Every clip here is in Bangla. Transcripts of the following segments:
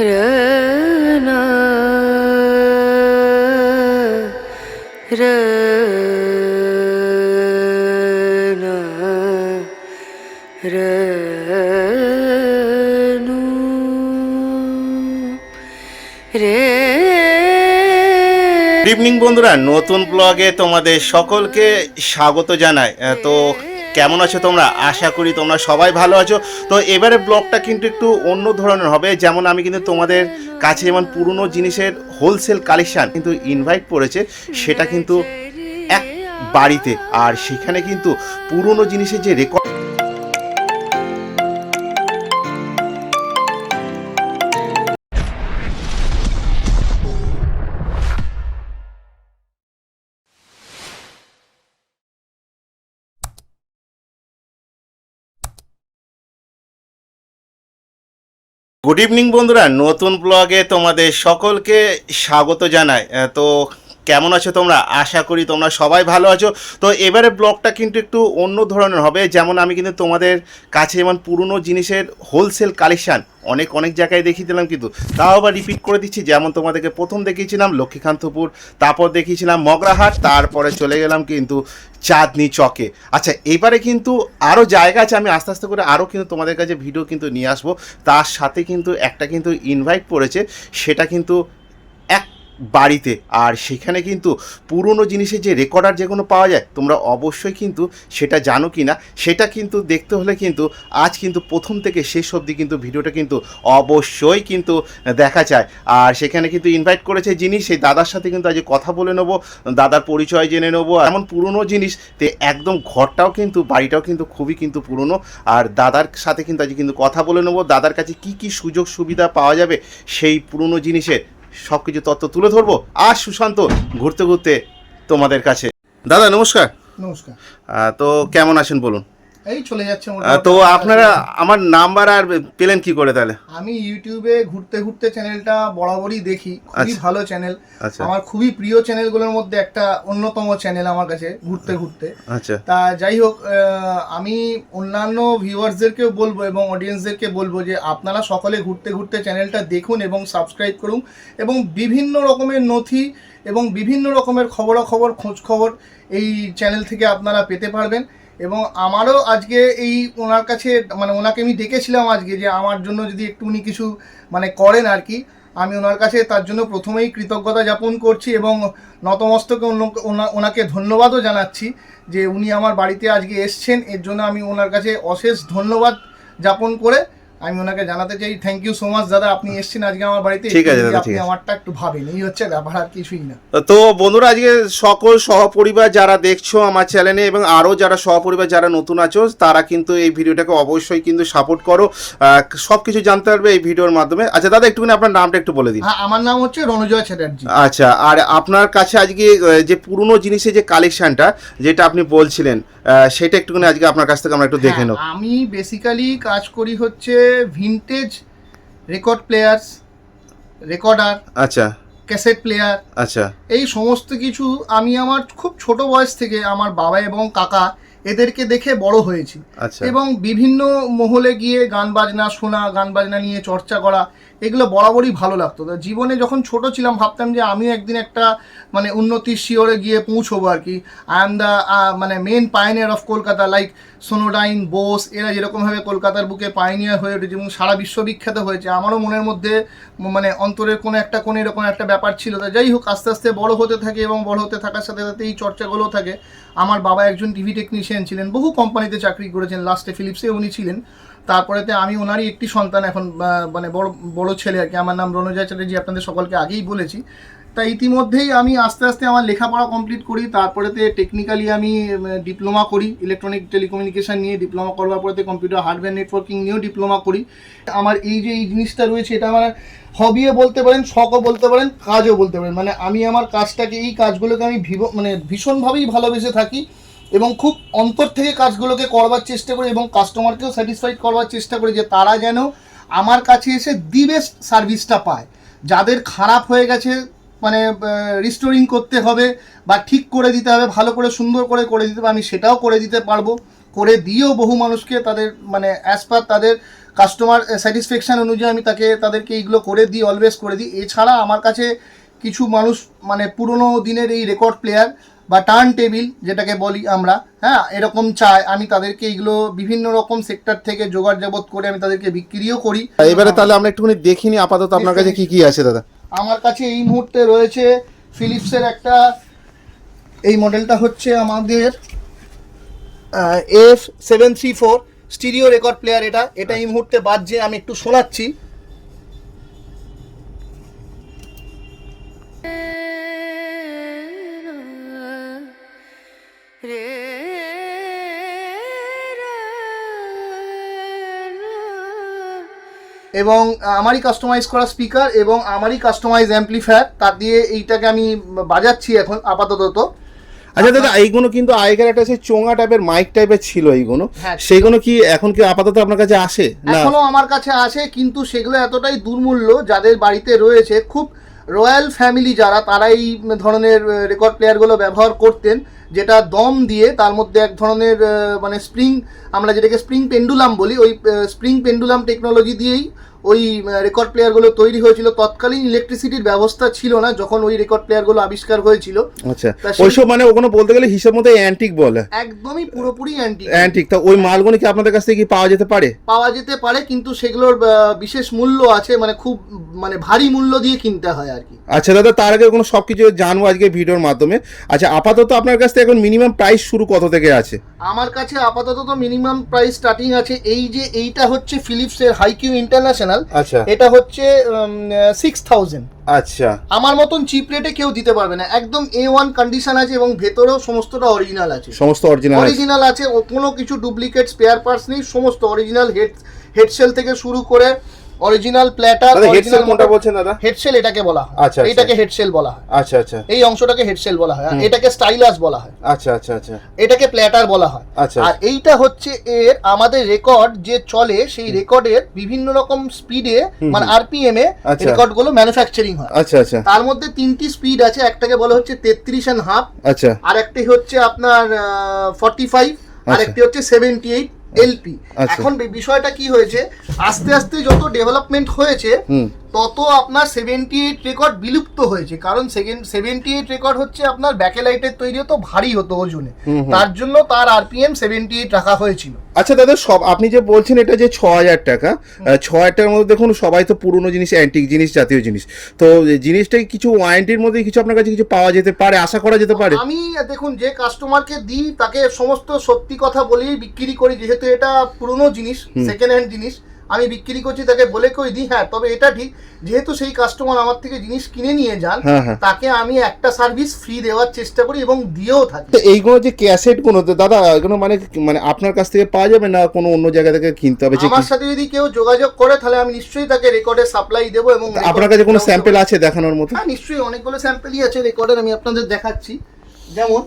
রনা রনু রে গুড ইভিনিং বন্ধুরা। নতুন ব্লগে তোমাদের সকলকে স্বাগত জানাই। তো কেমন আছো তোমরা? আশা করি তোমরা সবাই ভালো আছো। তো এবারে ব্লগটা কিন্তু একটু অন্য ধরনের হবে। যেমন আমি কিন্তু তোমাদের কাছে যেমন পুরনো জিনিসের হোলসেল কালেকশান কিন্তু ইনভাইট পড়েছে সেটা কিন্তু এক বাড়িতে। আর সেখানে কিন্তু পুরনো জিনিসের যে রেকর্ড গুড ইভিনিং বন্ধুরা। নতুন ব্লগে তোমাদের সকলকে স্বাগত জানাই। তো কেমন আছো তোমরা? আশা করি তোমরা সবাই ভালো আছো। তো এবারে ব্লগটা কিন্তু একটু অন্য ধরনের হবে। যেমন আমি কিন্তু তোমাদের কাছে যেমন পুরনো জিনিসের হোলসেল কালেকশান অনেক অনেক জায়গায় দেখিয়ে দিলাম কিন্তু তাও আবার রিপিট করে দিচ্ছি। যেমন তোমাদেরকে প্রথম দেখিয়েছিলাম লক্ষ্মীকান্তপুর, তারপর দেখিয়েছিলাম মগরাহাট, তারপরে চলে গেলাম কিন্তু চাঁদনি চকে। আচ্ছা এবারে কিন্তু আরও জায়গা আছে, আমি আস্তে আস্তে করে আরও কিন্তু তোমাদের কাছে ভিডিও কিন্তু নিয়ে আসব। তার সাথে কিন্তু একটা কিন্তু ইনভাইট পড়েছে, সেটা কিন্তু বাড়িতে। আর সেখানে কিন্তু পুরনো জিনিসের যে রেকর্ডার যেগুলো পাওয়া যায়, তোমরা অবশ্যই কিন্তু সেটা জানো কি না সেটা কিন্তু দেখতে হলে কিন্তু আজ কিন্তু প্রথম থেকে শেষ অবধি কিন্তু ভিডিওটা কিন্তু অবশ্যই কিন্তু দেখা যায়। আর সেখানে কিন্তু ইনভাইট করেছে যিনি, সেই দাদার সাথে কিন্তু আজ কথা বলে নেব, দাদার পরিচয় জেনে নেব। এমন পুরনো জিনিস, তে একদম ঘরটাও কিন্তু, বাড়িটাও কিন্তু খুবই কিন্তু পুরনো। আর দাদার সাথে কিন্তু আজ কিন্তু কথা বলে নেব। দাদার কাছে কি কি সুযোগ সুবিধা পাওয়া যাবে, সেই পুরনো জিনিসের সব কিছু তত্ত্ব তুলে ধরবো। আর সুশান্ত ঘুরতে ঘুরতে তোমাদের কাছে। দাদা নমস্কার। নমস্কার। তো কেমন আছেন বলুন? এই চলে যাচ্ছে তো আপনারা আমার নাম্বার আর পেলেন কি করে তাহলে? আমি ইউটিউবে ঘুরতে ঘুরতে চ্যানেলটা বরাবরই দেখি। খুবই আচ্ছা। ভালো চ্যানেল। আচ্ছা। আমার খুবই প্রিয় চ্যানেলগুলোর মধ্যে একটা অন্যতম চ্যানেল আমার কাছে ঘুরতে ঘুরতে। আচ্ছা। তা যাই হোক আমি অন্যান্য ভিউয়ার্সদেরকেও বলব এবং অডিয়েন্সদেরকে বলব যে আপনারা সকলে ঘুরতে ঘুরতে চ্যানেলটা দেখুন এবং সাবস্ক্রাইব করুন এবং বিভিন্ন রকমের নথি এবং বিভিন্ন রকমের খবরাখবর খোঁজ খবর এই চ্যানেল থেকে আপনারা পেতে পারবেন। এবং আমারও আজকে এই ওনার কাছে মানে ওনাকে আমি ডেকেছিলাম আজকে যে আমার জন্য যদি একটু উনি কিছু মানে করেন আর কি, আমি ওনার কাছে তার জন্য প্রথমেই কৃতজ্ঞতা যাপন করছি এবং নতমস্তকে ওনাকে ধন্যবাদও জানাচ্ছি যে উনি আমার বাড়িতে আজকে এসছেন। এর জন্য আমি ওনার কাছে অশেষ ধন্যবাদ যাপন করে আমি ওনাকে জানাতে চাই থ্যাংক ইউ সো মাচ দাদা আপনি এসছেন আজকে আমার বাড়িতে। ঠিক আছে দাদা, আপনি আমারটা একটু ভাবেন এই হচ্ছে ব্যাপার আর কিছুই না। তো বন্ধুরা আজকে সকল সহপরিবার যারা দেখছ আমার চ্যানেলে এবং আরও যারা সহপরিবার যারা নতুন আছো তারা কিন্তু এই ভিডিওটাকে অবশ্যই কিন্তু সাপোর্ট করো। সব কিছু জানতে পারবে এই ভিডিওর মাধ্যমে। আচ্ছা দাদা একটুখানি আপনার নামটা একটু বলে দিন। হ্যাঁ আমার নাম হচ্ছে রণজয় চ্যাটার্জি। আচ্ছা আর আপনার কাছে আজকে যে পুরনো জিনিসের যে কালেকশনটা যেটা আপনি বলছিলেন সেটা একটুখানি আজকে আপনার কাছ থেকে আমরা একটু দেখে নেব। হ্যাঁ, আমি বেসিক্যালি কাজ করি হচ্ছে ভিনটেজ রেকর্ড প্লেয়ার্স রেকর্ডার আচ্ছা। ক্যাসেট প্লেয়ার আচ্ছা। এই সমস্ত কিছু আমি আমার খুব ছোট বয়স থেকে আমার বাবা এবং কাকা এদেরকে দেখে বড় হয়েছি। আচ্ছা। এবং বিভিন্ন মহলে গিয়ে গান বাজনা শোনা গান বাজনা নিয়ে চর্চা করা এগুলো বরাবরই ভালো লাগতো। তো জীবনে যখন ছোট ছিলাম, ভাবতাম যে আমিও একদিন একটা মানে উন্নতির শিওরে গিয়ে পৌঁছবো আর কি। আই এম দ্য মানে main pioneer of Kolkata like Sonodyne Bose এরা যেরকমভাবে কলকাতার বুকে পাইনিয়ার হয়ে উঠেছে এবং সারা বিশ্ববিখ্যাত হয়েছে। আমারও মনের মধ্যে মানে অন্তরের কোনো একটা কোণে এরকম একটা ব্যাপার ছিল। তা যাই হোক, আস্তে আস্তে বড় হতে থাকে এবং বড় হতে থাকার সাথে সাথে এই চর্চাগুলো থাকে। আমার বাবা একজন টিভি টেকনিশিয়ান ছিলেন, বহু কোম্পানিতে চাকরি করেছেন। লাস্টে ফিলিপসে উনি ছিলেন। তারপরেতে আমি ওনারই একটি সন্তান এখন মানে বড় বড় ছেলে আর কি। আমার নাম রণজয় চ্যাটার্জি, আপনাদের সকলকে আগেই বলেছি। তা ইতিমধ্যেই আমি আস্তে আস্তে আমার লেখাপড়া কমপ্লিট করি, তারপরেতে টেকনিক্যালি আমি ডিপ্লোমা করি ইলেকট্রনিক টেলিকমিউনিকেশান নিয়ে ডিপ্লোমা করবার পরেতে কম্পিউটার হার্ডওয়্যার নেটওয়ার্কিং নিয়েও ডিপ্লোমা করি। আমার এই যে এই জিনিসটা রয়েছে, এটা আমার হবিও বলতে পারেন, শখও বলতে পারেন, কাজও বলতে পারেন। মানে আমি আমার কাজটাকে, এই কাজগুলোকে আমি ভিভ মানে ভীষণভাবেই ভালোবেসে থাকি। এবং খুব অন্তর থেকে কাজগুলোকে করবার চেষ্টা করি এবং কাস্টমারকেও স্যাটিসফাইড করবার চেষ্টা করি যে তারা যেন আমার কাছে এসে দি বেস্ট সার্ভিসটা পায়। যাদের খারাপ হয়ে গেছে মানে রিস্টোরিং করতে হবে বা ঠিক করে দিতে হবে, ভালো করে, সুন্দর করে করে দিতে হবে, আমি সেটাও করে দিতে পারব। করে দিয়েও বহু মানুষকে তাদের মানে অ্যাজ পার তাদের কাস্টমার স্যাটিসফ্যাকশন অনুযায়ী আমি তাকে, তাদেরকে এইগুলো করে দিই অলওয়েজ করে দিই। এছাড়া আমার কাছে কিছু মানুষ মানে পুরনো দিনের এই রেকর্ড প্লেয়ার বা টার্ন টেবিল যেটাকে বলি আমরা হ্যাঁ এরকম চাই। আমি তাদেরকে এইগুলো বিভিন্ন রকম সেক্টর থেকে জোগাড় জগৎ করে আমি তাদেরকে বিক্রিও করি। এবারে তাহলে আমরা একটুখানি দেখিনি আপাতত আপনার কাছে কি কি আছে দাদা। আমার কাছে এই মুহূর্তে রয়েছে ফিলিপসের একটা এই মডেলটা হচ্ছে আমাদের F seven three four stereo record player এটা। এটা এই মুহূর্তে বাদ যে আমি একটু শোনাচ্ছি। এবং আমারই কাস্টমাইজ করা স্পিকার এবং আমারই কাস্টমাইজ অ্যাম্পলিফায়ার তার দিয়ে এইটাকে আমি বাজাচ্ছি এখন আপাতত। আচ্ছা দাদা এইগুলো কিন্তু আগেকার একটা সেই চোঙা টাইপের মাইক টাইপের ছিল এইগুলো। হ্যাঁ। সেইগুলো কি এখন কি আপাতত আপনার কাছে আসে? এখনও আমার কাছে আসে কিন্তু সেগুলো এতটাই দুর্মূল্য যাদের বাড়িতে রয়েছে খুব রয়্যাল ফ্যামিলি যারা তারা এই ধরনের রেকর্ড প্লেয়ারগুলো ব্যবহার করতেন, যেটা দম দিয়ে তার মধ্যে এক ধরনের মানে স্প্রিং আমরা যেটাকে স্প্রিং পেন্ডুলাম বলি, ওই স্প্রিং পেন্ডুলাম টেকনোলজি দিয়েই ওই রেকর্ড প্লেয়ারগুলো তৈরি হয়েছিল। তৎকালীন ইলেকট্রিসিটির ব্যবস্থা ছিল না যখন ওই রেকর্ড প্লেয়ারগুলো আবিষ্কার হয়েছিল। আচ্ছা ওইসব মানে ওগুলো বলতে গেলে হিসাব মতো অ্যান্টিক বলে। একদমই পুরোপুরি অ্যান্টি অ্যান্টিক তা ওই মালগুলো কি আপনাদের কাছ থেকে কি পাওয়া যেতে পারে? পাওয়া যেতে পারে কিন্তু সেগুলোর বিশেষ মূল্য আছে মানে খুব মানে ভারী মূল্য দিয়ে কিনতে হয় আর কি। আচ্ছা দাদা তার আগে কোনো সব কিছু জানব আজকে ভিডিওর মাধ্যমে। আচ্ছা আপাতত আপনার কাছ থেকে এখন মিনিমাম প্রাইস শুরু কত থেকে আছে? আমার কাছে আপাতত তো মিনিমাম প্রাইস স্টার্টিং আছে। এই যে এইটা হচ্ছে ফিলিপসের হাইকিউ ইন্টারন্যাশনাল আচ্ছা। এটা হচ্ছে সিক্স থাউজেন্ড আচ্ছা। আমার মতন চিপ রেটে কেউ দিতে পারবে না। একদম এ ওয়ান কন্ডিশন আছে এবং ভেতরেও সমস্তটা অরিজিনাল আছে। সমস্ত অরিজিনাল অরিজিনাল আছে কোনো কিছু ডুপ্লিকেট স্পেয়ার পার্টস নেই সমস্ত অরিজিনাল হেড হেডসেল থেকে শুরু করে অরিজিনাল প্ল্যাটার হেডসেট কোনটা বলছেন দাদা? হেডসেল এটাকে বলা হয়। আচ্ছা, আচ্ছা। এটাকে হেডসেল বলা হয়। আচ্ছা আচ্ছা। এই অংশটাকে হেডসেল বলা হয়। আর এটাকে স্টাইলাস বলা হয়। আচ্ছা আচ্ছা আচ্ছা। এটাকে প্ল্যাটার বলা হয়। আচ্ছা। আর এইটা হচ্ছে এর আমাদের রেকর্ড যে চলে সেই রেকর্ডের বিভিন্ন রকম স্পিডে মানে আরপিএম এ আচ্ছা। রেকর্ডগুলো ম্যানুফ্যাকচারিং হয়। আচ্ছা আচ্ছা। তার মধ্যে তিনটি স্পিড আছে। একটাকে বলা হচ্ছে তেত্রিশ অ্যান্ড হাফ আচ্ছা। আর একটি হচ্ছে আপনার ফর্টি ফাইভ আর আচ্ছা। একটি হচ্ছে সেভেন্টি এইট এলপি আচ্ছা। এখন বিষয়টা কি হয়েছে? আস্তে আস্তে যত ডেভেলপমেন্ট হয়েছে তত আপনার সেভেন্টি এইট রেকর্ড বিলুপ্ত হয়েছে। কারণ সেকেন্ড সেভেন্টি এইট রেকর্ড হচ্ছে আপনার ব্যাকেলাইটের তৈরি হতো ভারী হতো ওজনে। তার জন্য তার আরপিএম সেভেন্টি এইট রাখা হয়েছিল। আচ্ছা দাদা সব আপনি যে বলছেন এটা যে ছ হাজার টাকা ছ হাজার টাকার মধ্যে দেখুন সবাই তো পুরনো জিনিস অ্যান্টিক জিনিস জাতীয় জিনিস। তো জিনিসটাই কিছু ওয়ারেন্টির মধ্যে কিছু আপনার কাছে কিছু পাওয়া যেতে পারে আশা করা যেতে পারে? আমি দেখুন যে কাস্টমারকে দিই তাকে সমস্ত সত্যি কথা বলেই বিক্রি করি যেহেতু এটা পুরনো জিনিস সেকেন্ড হ্যান্ড জিনিস। আমি বিক্রি করছি তাকে বলে কই দিই হ্যাঁ তবে এটা ঠিক যেহেতু সেই কাস্টমার আমার থেকে জিনিস কিনে নিয়ে যান হ্যাঁ, হ্যাঁ। তাকে আমি একটা সার্ভিস ফ্রি দেওয়ার চেষ্টা করি এবং দিয়েও থাকি। এইগুলো যে ক্যাসেটগুলো দাদা এগুলো মানে মানে আপনার কাছ থেকে পাওয়া যাবে না কোনো অন্য জায়গা থেকে কিনতে হবে? আমার সাথে যদি কেউ যোগাযোগ করে তাহলে আমি নিশ্চয়ই তাকে রেকর্ডের সাপ্লাই দেবো এবং আপনার কাছে কোনো স্যাম্পেল আছে। দেখানোর মতো? হ্যাঁ নিশ্চয়ই অনেকগুলো স্যাম্পেলই আছে রেকর্ডের আমি আপনাদের দেখাচ্ছি। যেমন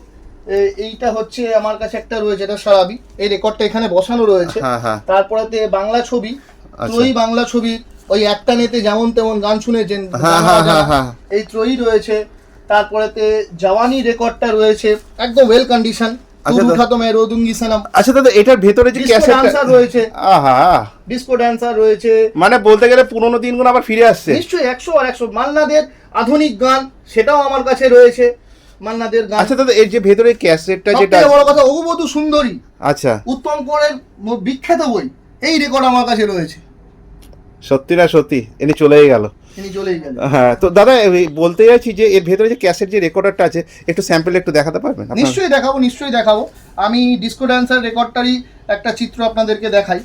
এইটা হচ্ছে আমার কাছে একটা রয়েছে এটা সারাবি এই রেকর্ডটা এখানে বসানো রয়েছে। হ্যাঁ। তারপরেতে বাংলা ছবি। ত্রয়ী বাংলা ছবি ওই একটা নেতে যেমন তেমন গান শুনেছেন এই ত্রয়ী রয়েছে তারপরেতে জওয়ানি রেকর্ডটা রয়েছে একদম ওয়েল কন্ডিশন ফিরে আসছে। নিশ্চয়ই আধুনিক গান সেটাও আমার কাছে রয়েছে। এর যে যেটা কথা সুন্দরী। আচ্ছা। উত্তম করের বিখ্যাত বই এই রেকর্ড আমার কাছে রয়েছে। সত্যি না সত্যি? এনে চলেই গেল। হ্যাঁ তো দাদা বলতে যাচ্ছি যে এর ভেতরে যে ক্যাসেট যে রেকর্ডারটা আছে একটু স্যাম্পল একটু দেখাতে পারবেন নিশ্চয়ই দেখাবো নিশ্চয়ই দেখাবো। আমি ডিসকো ড্যান্সার রেকর্ডটারই একটা চিত্র আপনাদেরকে দেখাই।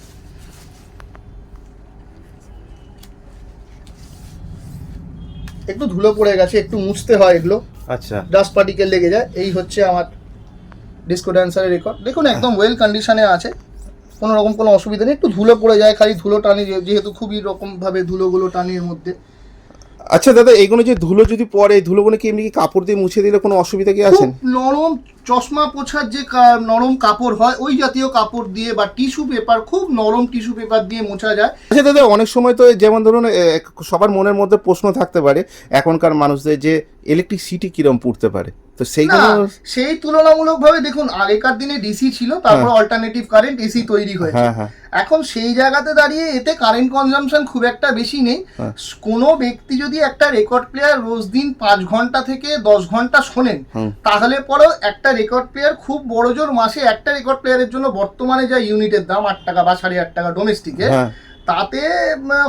একটু ধুলো পড়ে গেছে একটু মুছতে হয় এগুলো। আচ্ছা। ডাস্ট পার্টিকেল লেগে যায়। এই হচ্ছে আমার ডিসকো ড্যান্সারের রেকর্ড দেখুন একদম ওয়েল কন্ডিশনে আছে। কোনো রকম কোনো অসুবিধা নেই। একটু ধুলো পড়ে যায় খালি ধুলো টানি যেহেতু খুবই রকমভাবে ধুলোগুলো টানি এর মধ্যে। আচ্ছা দাদা এইগুলো যে ধুলো যদি পড়ে ধুলোগুলো কি এমনি কি কাপড় দিয়ে মুছে দিলে কোনো অসুবিধা কি আছে? নরম চশমা পোছার যে নরম কাপড় হয় ওই জাতীয় কাপড় দিয়ে বা টিস্যু পেপার খুব নরম টিস্যু পেপার দিয়ে মোছা যায়। আচ্ছা দাদা অনেক সময় তো যেমন ধরুন সবার মনের মধ্যে প্রশ্ন থাকতে পারে এখনকার মানুষদের যে ইলেকট্রিসিটি কিরম পড়তে পারে। তো সেইগুলো সেই তুলনামূলকভাবে দেখুন আগেকার দিনে ডিসি ছিল তারপর অল্টারনেটিভ কারেন্ট এসি তৈরি হয়েছে। হ্যাঁ হ্যাঁ। এখন সেই জায়গাতে দাঁড়িয়ে এতে কারেন্ট কনজাম্পশন খুব একটা বেশি নেই। হ্যাঁ। কোনো ব্যক্তি যদি একটা রেকর্ড প্লেয়ার রোজ দিন পাঁচ ঘণ্টা থেকে দশ ঘণ্টা শোনেন তাহলে পরেও একটা রেকর্ড প্লেয়ার খুব বড় জোর মাসে একটা রেকর্ড প্লেয়ারের জন্য বর্তমানে যা ইউনিটের দাম আট টাকা বা সাড়ে আট টাকা ডোমেস্টিকে তাতে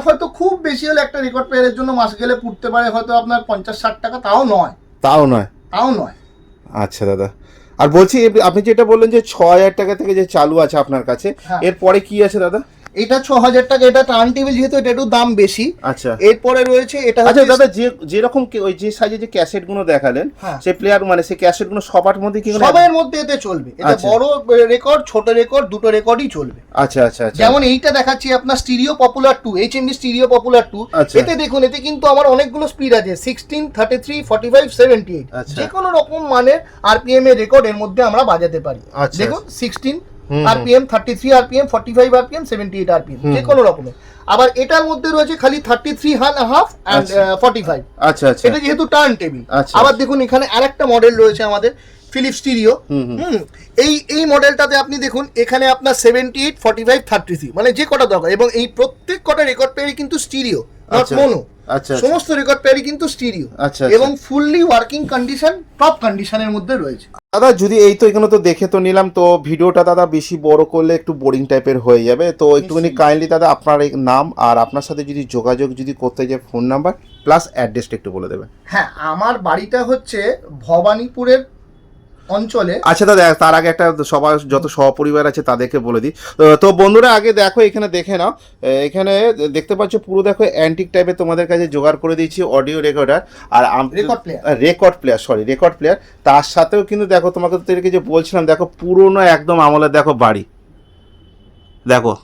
হয়তো খুব বেশি হলে একটা রেকর্ড প্লেয়ারের জন্য মাস গেলে পুড়তে পারে হয়তো আপনার পঞ্চাশ ষাট টাকা তাও নয়। তাও নয়। তাও নয়। আচ্ছা দাদা আর বলছি আপনি যেটা বললেন যে ছ হাজার টাকা থেকে যে চালু আছে আপনার কাছে হ্যাঁ। এরপরে কি আছে দাদা এটা ছ হাজার টাকা এটা টার্ন টেবিল যেহেতু এটা একটু দাম বেশি। আচ্ছা। এরপরে রয়েছে এটা আচ্ছা দাদা যে যেরকম ওই যে সাইজে যে ক্যাসেটগুলো দেখালেন হ্যাঁ। সেই প্লেয়ার মানে সেই ক্যাসেটগুলো সবার মধ্যে কি সবের মধ্যে এতে চলবে। এটা আচ্ছা। বড় রেকর্ড ছোট রেকর্ড দুটো রেকর্ডই চলবে। আচ্ছা আচ্ছা আচ্ছা। যেমন এইটা দেখাচ্ছি আপনার stereo popular two H M stereo popular two. এতে দেখুন এতে কিন্তু আমার অনেকগুলো স্পিড আছে sixteen thirty three forty five seventy eight. যে কোনো রকম মানের আরপিএম এর রেকর্ড এর মধ্যে আমরা বাজাতে পারি। আচ্ছা, দেখুন sixteen RPM thirty three RPM forty five RPM seventy eight RPM যে কোনো রকমের। আবার এটার মধ্যে রয়েছে খালি thirty three Han half and. Forty five আচ্ছা আচ্ছা। এটা যেহেতু টার্ন টেবিল আচ্ছা। আবার দেখুন এখানে আরেকটা মডেল রয়েছে আমাদের ফিলিপ স্টিরিও হুম, এই এই মডেলটাতে আপনি দেখুন এখানে আপনার seventy eight forty five thirty three মানে যে কটা দরকার। এবং এই প্রত্যেক কটা রেকর্ড পেয়ারই কিন্তু স্টিরিও নট। মোনো আচ্ছা, আচ্ছা। সমস্ত রেকর্ড পেয়ারই কিন্তু স্টিরিও আচ্ছা, আচ্ছা। এবং ফুললি ওয়ার্কিং কন্ডিশন টপ কন্ডিশনের মধ্যে রয়েছে দাদা যদি এই তো এখানে তো দেখে তো নিলাম তো ভিডিওটা দাদা বেশি বড় করলে একটু বোরিং টাইপের হয়ে যাবে তো একটুখানি কাইন্ডলি দাদা আপনার নাম আর আপনার সাথে যদি যোগাযোগ যদি করতে যায় ফোন নাম্বার প্লাস অ্যাড্রেসটা একটু বলে দেবেন হ্যাঁ আমার বাড়িটা হচ্ছে ভবানীপুরের অঞ্চলে। আচ্ছা দাদা তার আগে একটা সবার যত সহপরিবার আছে তাদেরকে বলে দিই। তো- তো বন্ধুরা আগে দেখো এখানে দেখে নাও। এখানে দেখতে পাচ্ছ পুরো দেখো অ্যান্টিক টাইপের তোমাদের কাছে জোগাড় করে দিয়েছি অডিও রেকর্ডার আর Record player। Record player sorry record player তার সাথেও কিন্তু দেখো তোমাকে তোদেরকে যে বলছিলাম দেখো পুরোনো একদম আমলের দেখো বাড়ি। দেখো।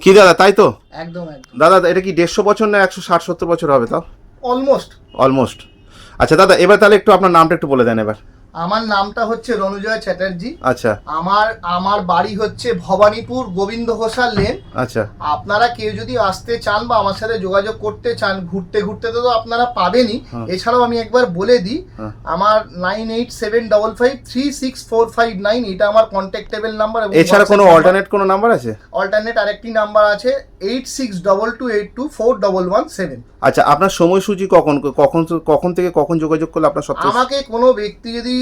কি দাদা তাই তো? একদম একদম। দাদা এটা কি দেড়শো বছর না একশো ষাট সত্তর বছর হবে তাও? অলমোস্ট অলমোস্ট আচ্ছা দাদা এবার তাহলে একটু আপনার নামটা একটু বলে দেন এবার। আমার নামটা হচ্ছে রণজয় চ্যাটার্জি। আচ্ছা। আমার আমার বাড়ি হচ্ছে ভবানীপুর গোবিন্দ ঘোষাল লেন। আচ্ছা। আপনারা কেউ যদি আসতে চান বা আমার সাথে যোগাযোগ করতে চান ঘুরতে ঘুরতে তো আপনারা পাবেনই। হ্যাঁ। এছাড়াও আমি একবার বলে দিই হ্যাঁ। আমার nine eight seven double five three six four five nine এটা আমার কন্ট্যাক্টেবল নাম্বার এছাড়া কোনো অল্টারনেট কোনো নাম্বার আছে? অল্টারনেট আরেকটি নাম্বার আছে eight six double two eight two four double one seven আচ্ছা আপনার সময়সূচি কখন কখন কখন থেকে কখন যোগাযোগ করলে আপনার সবচেয়ে আমাকে কোনো ব্যক্তি যদি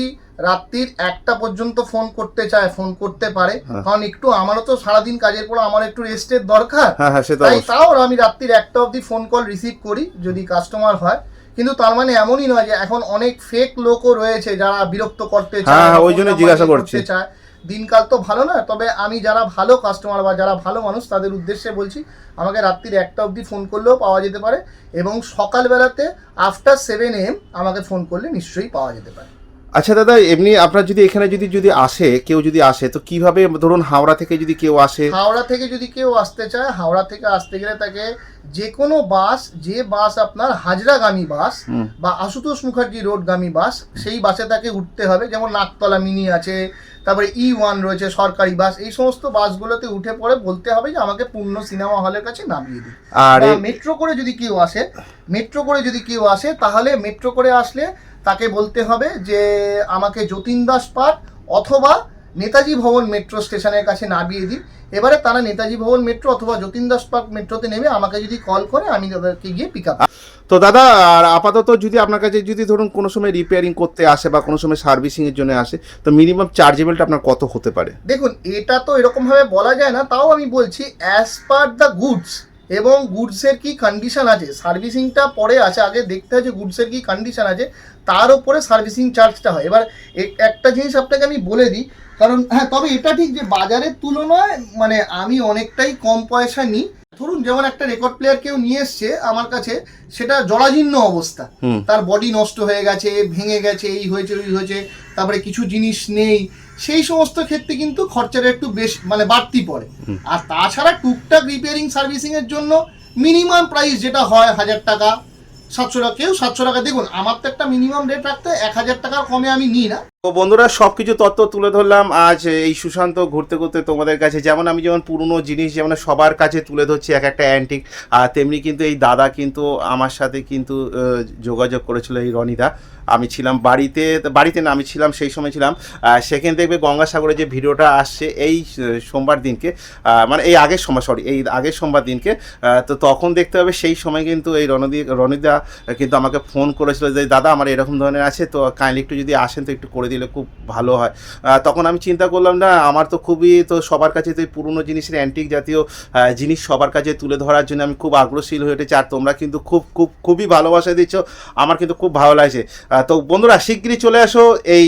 রাত্রির একটা পর্যন্ত ফোন করতে চায় ফোন করতে পারে। হ্যাঁ। কারণ একটু আমারও তো সারাদিন কাজের পর আমার একটু রেস্টের দরকার। হ্যাঁ হ্যাঁ তাই তাও আমি রাত্রির একটা অবধি ফোন কল রিসিভ করি যদি কাস্টমার হয়। কিন্তু তার মানে এমনই নয় যে এখন অনেক ফেক লোকও রয়েছে যারা বিরক্ত করতে চায় ওই জন্য জিজ্ঞাসা করতে চায়। দিনকাল তো ভালো না তবে আমি যারা ভালো কাস্টমার বা যারা ভালো মানুষ তাদের উদ্দেশ্যে বলছি আমাকে রাত্রির একটা অবধি ফোন করলেও পাওয়া যেতে পারে এবং সকালবেলাতে আফটার সেভেন এম আমাকে ফোন করলে নিশ্চয়ই পাওয়া যেতে পারে। আচ্ছা দাদা এমনি আপনার যদি এখানে যদি যদি আসে কেউ যদি আসে তো কীভাবে ধরুন হাওড়া থেকে যদি কেউ আসে? হাওড়া থেকে যদি কেউ আসতে চায় হাওড়া থেকে আসতে গেলে তাকে যে কোনো বাস যে বাস আপনার হাজরাগামী বাস বা আশুতোষ মুখার্জি রোডগামী বাস সেই বাসে তাকে উঠতে হবে। যেমন নাকতলা মিনি আছে তারপরে ই ওয়ান রয়েছে সরকারি বাস এই সমস্ত বাসগুলোতে উঠে পড়ে বলতে হবে যে আমাকে পূর্ণ সিনেমা হলের কাছে নামিয়ে দিন। আর মেট্রো করে যদি কেউ আসে মেট্রো করে যদি কেউ আসে তাহলে মেট্রো করে আসলে তাকে বলতে হবে যে আমাকে যতীন দাস পার্ক অথবা নেতাজি ভবন মেট্রো স্টেশনের কাছে নামিয়ে দিন। এবারে তারা নেতাজি ভবন মেট্রো অথবা যতীন দাস পার্ক মেট্রোতে নেমে আমাকে যদি কল করে আমি তাদেরকে গিয়ে পিক আপ তো দাদা আর আপাতত যদি আপনার কাছে যদি ধরুন কোনো সময় রিপেয়ারিং করতে আসে বা কোনো সময় সার্ভিসিংয়ের জন্য আসে তো মিনিমাম চার্জেবলটা আপনার কত হতে পারে? দেখুন এটা তো এরকমভাবে বলা যায় না তাও আমি বলছি অ্যাজ পার দ্য গুডস এবং গুডসের কি কন্ডিশন আছে? সার্ভিসিংটা পরে আছে আগে দেখতে হয় যে গুডসের কি কন্ডিশন আছে তার উপরে সার্ভিসিং চার্জটা হয়। এবার একটা জিনিস আপনাকে আমি বলে দিই কারণ হ্যাঁ তবে এটা ঠিক যে বাজারের তুলনায় মানে আমি অনেকটাই কম পয়সা নিই। ধরুন যেমন একটা রেকর্ড প্লেয়ার কেউ নিয়ে এসছে আমার কাছে সেটা জরাজীর্ণ অবস্থা। তার বডি নষ্ট হয়ে গেছে ভেঙে গেছে এই হয়েছে ওই হয়েছে তারপরে কিছু জিনিস নেই সেই সমস্ত ক্ষেত্রে কিন্তু খরচাটা একটু বেশ মানে বাড়তি পড়ে। আর তাছাড়া টুকটাক রিপেয়ারিং সার্ভিসিং এর জন্য মিনিমাম প্রাইস যেটা হয় হাজার টাকা সাতশো টাকা কেউ সাতশো টাকা দেখুন আমার তো একটা মিনিমাম রেট রাখতে এক হাজার টাকার কমে আমি নিই না। তো বন্ধুরা সব কিছু তথ্য তুলে ধরলাম। আজ এই সুশান্ত ঘুরতে ঘুরতে তোমাদের কাছে, যেমন আমি যেমন পুরনো জিনিস যেমন সবার কাছে তুলে ধরছি, এক একটা অ্যান্টিক আর তেমনি কিন্তু এই দাদা কিন্তু আমার সাথে কিন্তু যোগাযোগ করেছিল এই রনিদা। আমি ছিলাম বাড়িতে বাড়িতে না, আমি ছিলাম, সেই সময় ছিলাম। সেখানে দেখবে গঙ্গাসাগরে যে ভিডিওটা আসছে এই সোমবার দিনকে মানে এই আগের সোমবার সরি এই আগের সোমবার দিনকে তো তখন দেখতে হবে, সেই সময় কিন্তু এই রণদি রনিদা কিন্তু আমাকে ফোন করেছিল যে, দাদা, আমার এরকম ধরনের আছে, তো কাইন্ডলি একটু যদি আসেন, তো একটু করে দিলে খুব ভালো হয়। তখন আমি চিন্তা করলাম, না, আমার তো খুবই, তো সবার কাছে তো এই পুরনো জিনিসের অ্যান্টিক জাতীয় জিনিস সবার কাছে তুলে ধরার জন্য আমি খুব আগ্রহশীল হয়ে উঠেছি। আর তোমরা কিন্তু খুব খুব, খুবই ভালোবাসা দিচ্ছ। আমার কিন্তু খুব ভালো লাগছে। তো বন্ধুরা, শিগগিরই চলে আসো এই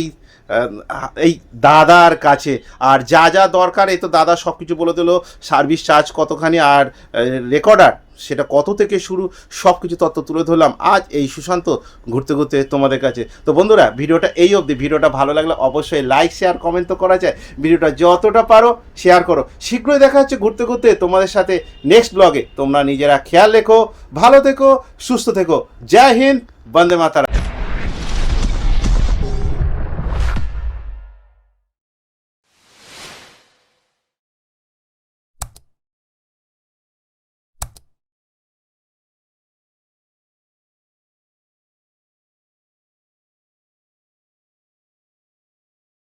এই দাদার কাছে। আর যা যা দরকার, এই তো দাদা সব কিছু বলে দিল সার্ভিস চার্জ কতখানি আর রেকর্ডার সেটা কত থেকে শুরু সব কিছু তথ্য তুলে ধরলাম। আজ এই সুশান্ত ঘুরতে ঘুরতে তোমাদের কাছে। তো বন্ধুরা, ভিডিওটা এই অবধি। ভিডিওটা ভালো লাগলে অবশ্যই লাইক শেয়ার কমেন্ট তো করা যায়। ভিডিওটা যতটা পারো শেয়ার করো। শীঘ্রই দেখা হচ্ছে ঘুরতে ঘুরতে তোমাদের সাথে নেক্সট ব্লগে তোমরা নিজেরা খেয়াল রেখো, ভালো থেকো, সুস্থ থেকো। জয় হিন্দ, বন্দে মাতারা